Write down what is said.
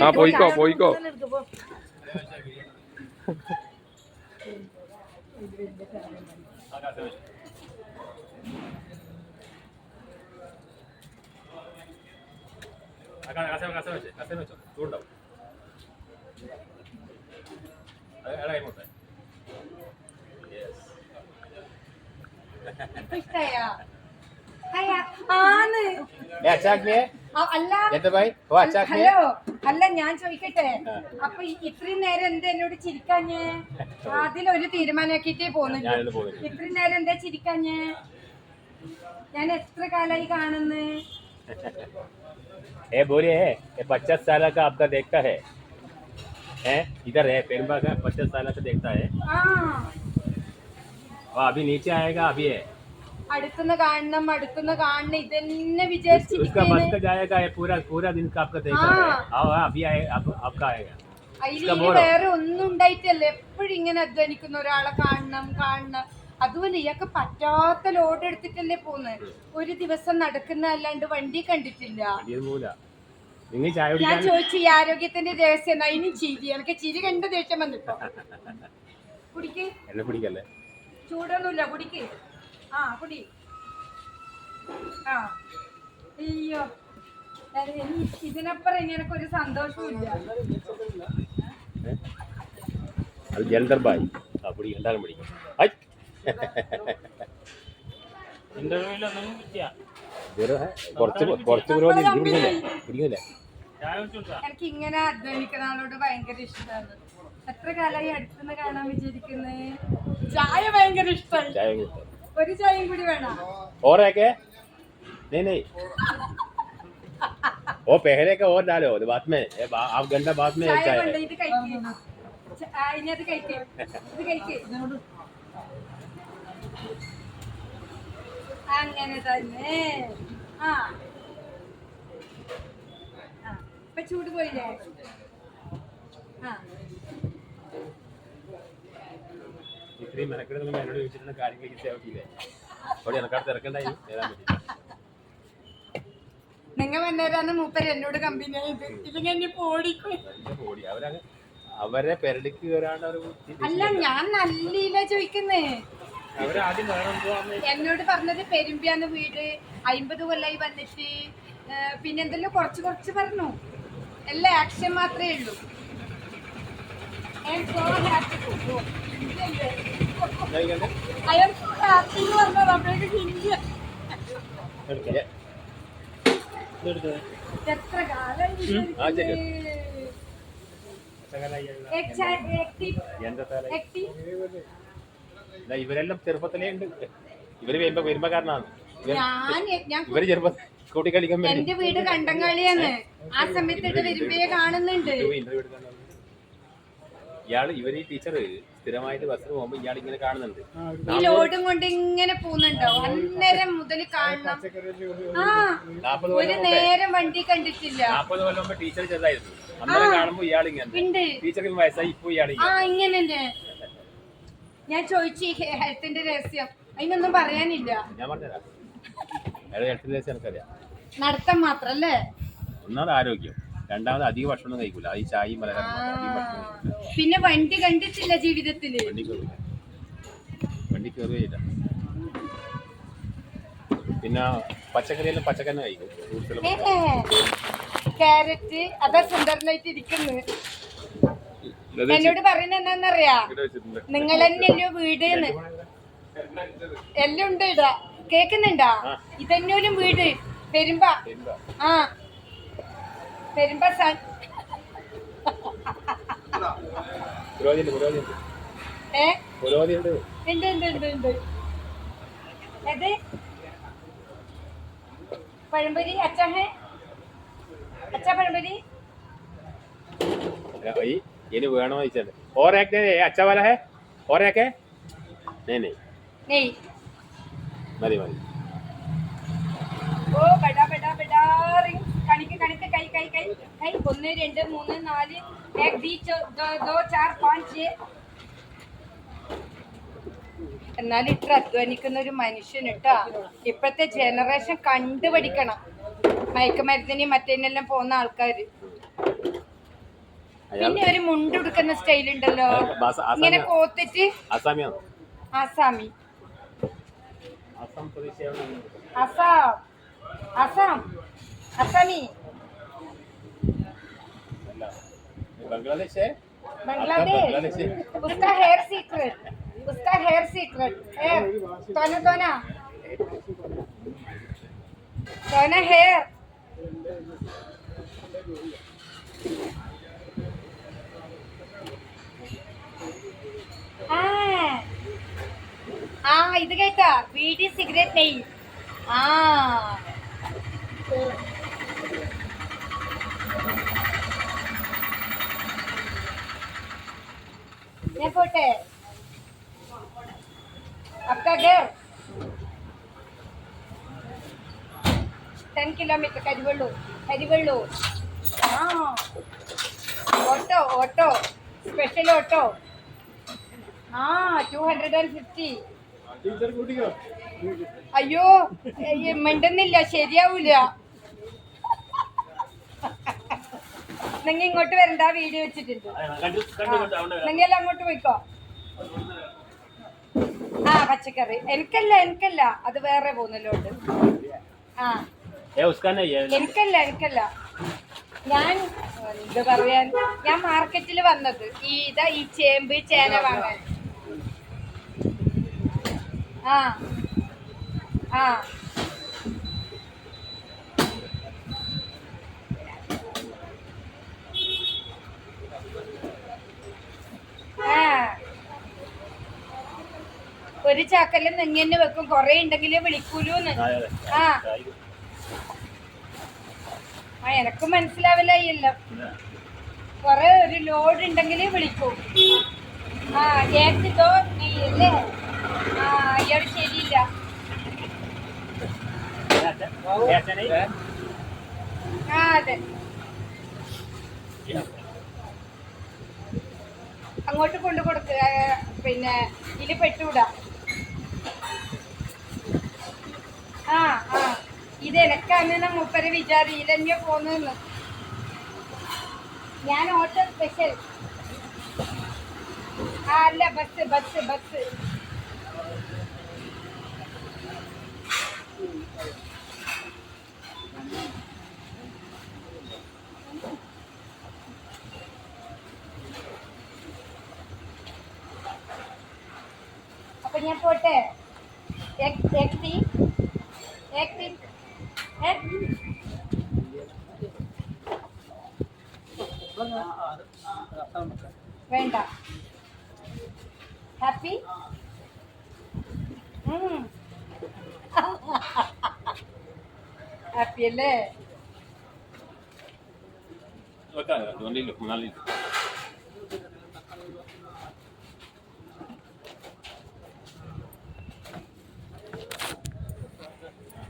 ആ പോയിക്കോ പോയിക്കോ. ഇഷ്ടായോ? ആന്ന്. അല്ല എന്താ ഭായി ഓ അച്ചാക്കിയേ ഹലോ അല്ല ഞാൻ ചോദിക്കട്ടെ അപ്പൊ ഈ ഇത്രയും നേരം എന്താ എന്നോട് ചിരിക്കാഞ്ഞേ അതിലൊരു തീരുമാനാക്കിട്ടേ പോന്നു ഞാനിന്ന് പോകുന്നില്ല ഇത്രയും നേരം എന്താ ചിരിക്കാഞ്ഞേ ഞാൻ എത്ര കാലായി കാണുന്നു ए बोलिए ये पचास साल का आपका देखता है हैं इधर है पेरबा का पचास साल का देखता है ആ और अभी नीचे आएगा अभी है അടുക്കുന്ന കാണണം അടുക്കുന്ന കാണണം ഇതന്നെ വിചാരിച്ചിരിക്കുന്നത് വേറെ ഒന്നും ഉണ്ടായിട്ടല്ല. എപ്പോഴും ഇങ്ങനെ അധ്വാനിക്കുന്ന ഒരാളെ കാണണം കാണണം. അതുപോലെ ഇയാൾക്ക് പറ്റാത്ത ലോഡ് എടുത്തിട്ടല്ലേ പോകുന്നത് ഒരു ദിവസം നടക്കുന്ന അല്ലാണ്ട് വണ്ടി കണ്ടിട്ടില്ല. ഞാൻ ചോദിച്ചു ഈ ആരോഗ്യത്തിന്റെ രഹസ്യം അതിന് ചിരി എനിക്ക് ചിരി കണ്ട് ദേഷ്യം വന്നിട്ടോ? കുടിക്കേ. ചൂടൊന്നുമില്ല കുടിക്കേ. ആ കുടി ആ അയ്യോ. ഇതിനപ്പുറം ഇനി ഒരു സന്തോഷമില്ല அது ஜெண்டர் பாய் அப்படி இருந்தாலும் பிடிக்கும் പിടിക്കുന്നില്ല എനിക്ക് ഇങ്ങനെ ആളോട് ഭയങ്കര ഇഷ്ടമാണ് എത്ര കാലമായി അടുത്തുനിന്ന് കാണാൻ വിചാരിക്കുന്നത് ചായ ഭയങ്കര ഇഷ്ടമായി ചായ ഒരു ചായയും കൂടി വേണം और है क्या नहीं नहीं वो पहले का और डालो तो बाद में ये बा- आप घंटा बाद में ചായ चाय കൊണ്ട് ഇത് കഴിക്ക് ച- ആ, ഇനി അത് കഴിക്ക് ഇത് കഴിക്ക് അങ്ങനെ തന്നെ ആ ആ ഇപ്പൊ ചൂട് പോയില്ലേ ആ ഇത്രയും മെനക്കെടുത്ത് എന്നോട് ചോദിച്ചിരുന്ന കാര്യങ്ങൾ അവിടെ എനക്കാട് തിരക്കണ്ടായി. നേരാൻ പറ്റി? നിങ്ങൾ വന്നേരാന്ന് മൂപ്പര് എന്നോട് കമ്പനി ആയത് ഇല്ലെങ്കിൽ എന്നെ പോടിക്കും. അവരങ്ങ് അവരെ പെരടിക്ക് കയറാണ്ട് അവർ അല്ല ഞാൻ നല്ല ചോദിക്കുന്നേ. അവരാദ്യം വേണം പോവാന്ന് എന്നോട് പറഞ്ഞത് പെരുമ്പിയാന്ന് വീട് അയിമ്പത് കൊല്ലായി വന്നിട്ട് ഏ, പിന്നെ എന്തെല്ലാം കുറച്ച് കുറച്ച് പറഞ്ഞു. എല്ലാ ആക്ഷൻ മാത്രമേ ഉള്ളൂ. So happy. ഇതല്ലേ? എത്ര കാലം ഇവരെല്ലാം ചെറുപ്പത്തിലേ ഉണ്ട് ഇവർ വരുമ്പോ വരുമ്പോ കാരണമാണ് ഞാൻ ഞാൻ ഇവർ ചെറുപ്പം കൂട്ടി കളിക്കാൻ എന്റെ വീട് കണ്ടങ്കാളിയാണ് ആ സമയത്ത് വരുമ്പേ കാണുന്നുണ്ട് ഇയാൾ ഇവർ ടീച്ചർ സ്ഥിരമായിട്ട് ബസ്സിന് പോകുമ്പോ ഇയാൾ ഇങ്ങനെ കാണുന്നുണ്ട്. ഈ ലോഡും കൊണ്ട് ഇങ്ങനെ പോകുന്നുണ്ടോ. അന്നേരം മുതൽ കാണണം. ആ നാപ്പത് ഒരു കൊല്ലം നേരം വണ്ടി കണ്ടിട്ടില്ല. നാപ്പത് കൊല്ലം മുമ്പ് ടീച്ചർ ചെറുതായിരുന്നു. അന്നേരം കാണുമ്പോ ഇയാൾ ഇങ്ങനെ ഉണ്ട്. ടീച്ചർക്ക് വയസ്സായി ഇപ്പൊ ഇയാൾ ആ ഇങ്ങനെ ഞാൻ ചോദിച്ചു ഈ ഹെൽത്തിന്റെ രഹസ്യം. അതിനൊന്നും പറയാനില്ല. ഞാൻ പറഞ്ഞുതരാം. അയാൾ ഹെൽത്ത് എനിക്കറിയാം. നടത്തം മാത്രല്ലേ ഒന്നാമത് ആരോഗ്യം. രണ്ടാമത് അധികം ഭക്ഷണം കഴിക്കൂല. അത് ഈ ചായയും പലഹാരം. പിന്നെ വണ്ടി കണ്ടിട്ടില്ല ജീവിതത്തിൽ വണ്ടി കയറില്ല വണ്ടി കയറുകയില്ല പിന്നെ പച്ചക്കറിയെല്ലാം പച്ചക്കറി കഴിക്കും. ക്യാരറ്റ് അതാ സുന്ദരനായിട്ട് ഇരിക്കുന്നു. എന്നോട് പറയുന്ന എന്താന്നറിയാ നിങ്ങൾ തന്നെയല്ലോ വീട് എല്ലാം ഉണ്ട് ഇടാ കേക്കുന്നുണ്ടാ? ഇതന്നെയോലും വീട്. പെരുമ്പ. ആ. പെരുമ്പ സൺ പുരോഗതിയുണ്ട് പുരോഗതിയുണ്ട് ഏ പുരോഗതിയുണ്ട് ഉണ്ട് ഉണ്ട് ഉണ്ട് ഉണ്ട് ഏത് പഴംപൊരി അച്ഛാ ഹേ അച്ഛാ പഴംപൊരി ഈ ഇനി വേണോ ചോദിച്ചത് और एक दे अच्छा वाला है और एक है नहीं नहीं നെയ് മതി മതി ഓ ബടാ ബടാ ബടാ റിംഗ് ഒന്ന് രണ്ട് മൂന്ന് നാല് एक बी चौ- दो दो चार पाँच छः എന്നാൽ ഇത്ര അധ്വാനിക്കുന്ന ഒരു മനുഷ്യൻ കേട്ടാ ഇപ്പോഴത്തെ ജനറേഷൻ കണ്ടുപഠിക്കണം മയക്കുമരുന്നിനും മറ്റേനെല്ലാം പോകുന്ന ആൾക്കാര് അയാൾ പിന്നെ ഒരു മുണ്ടെടുക്കുന്ന സ്റ്റൈൽ ഉണ്ടല്ലോ ഭാഷ- ആസാമി- ഇങ്ങനെ കോത്തിട്ട് ആസാമിയാണ് ആസാമി ആസാം പ്രദേശയാണ് അസാം അസാം അസാമി बांग्लादेश है बांग्लादेश बांग्लादेश है उसका हेयर सीक्रेट उसका हेयर सीक्रेट हेयर तोना तोना तोना हेयर ആ ആ ഇത് കേട്ടാ ബീഡി സിഗരറ്റ് നെയ് ആ ഞാൻ പോട്ടെ. അക്കാക്ക് ടെൻ കിലോമീറ്റർ കരിവള്ളൂ കരിവള്ളൂ. ആ. Auto auto. Special auto. ആ ടു ഹൺഡ്രഡ് ആൻഡ് ഫിഫ്റ്റി അയ്യോ മിണ്ടുന്നില്ല ശരിയാവൂല. നിങ്ങൾ ഇങ്ങോട്ട് വരണ്ട വീഡിയോ വെച്ചിട്ടുണ്ട്. നിങ്ങൾ അങ്ങോട്ട് പോയിക്കോ. ആ പച്ചക്കറി. എനിക്കല്ല എനിക്കല്ല. അത് വേറെ പോകുന്നല്ലോണ്ട് ആ. എനിക്കല്ല എനിക്കല്ല. ഞാൻ എന്താ പറയാൻ ഞാൻ മാർക്കറ്റിൽ വന്നത്. ഈ ഇതാ ഈ ചേമ്പ് ചേന വാങ്ങാൻ. ആ. ആ. ഒരു ചാക്കൽ നെങ്ങന്നെ വെക്കും. കൊറേ ഉണ്ടെങ്കിൽ വിളിക്കൂലൂന്ന് ആ ആ. എനക്കും മനസ്സിലാവില്ല എല്ലാം. കൊറേ ഒരു ലോഡ് ഉണ്ടെങ്കിൽ വിളിക്കൂ. ആ ഏറ്റിട്ടോ നെയ്യല്ലേ ആ അയ്യോട് ശരിയില്ല. ആ അതെ. അങ്ങോട്ട് കൊണ്ടു കൊടുക്കുക പിന്നെ ഇതിൽ പെട്ടുകൂടാ ആ ആ. ഇത് എനക്കാണെന്ന മൂപ്പര് വിചാരം ഇതന്നെ പോന്നെന്ന് ഞാൻ ഓട്ടോ സ്പെഷ്യൽ ആ അല്ല bus bus bus dia pot eh happy? hmm happy leh enggak ada nggak nih nggak nih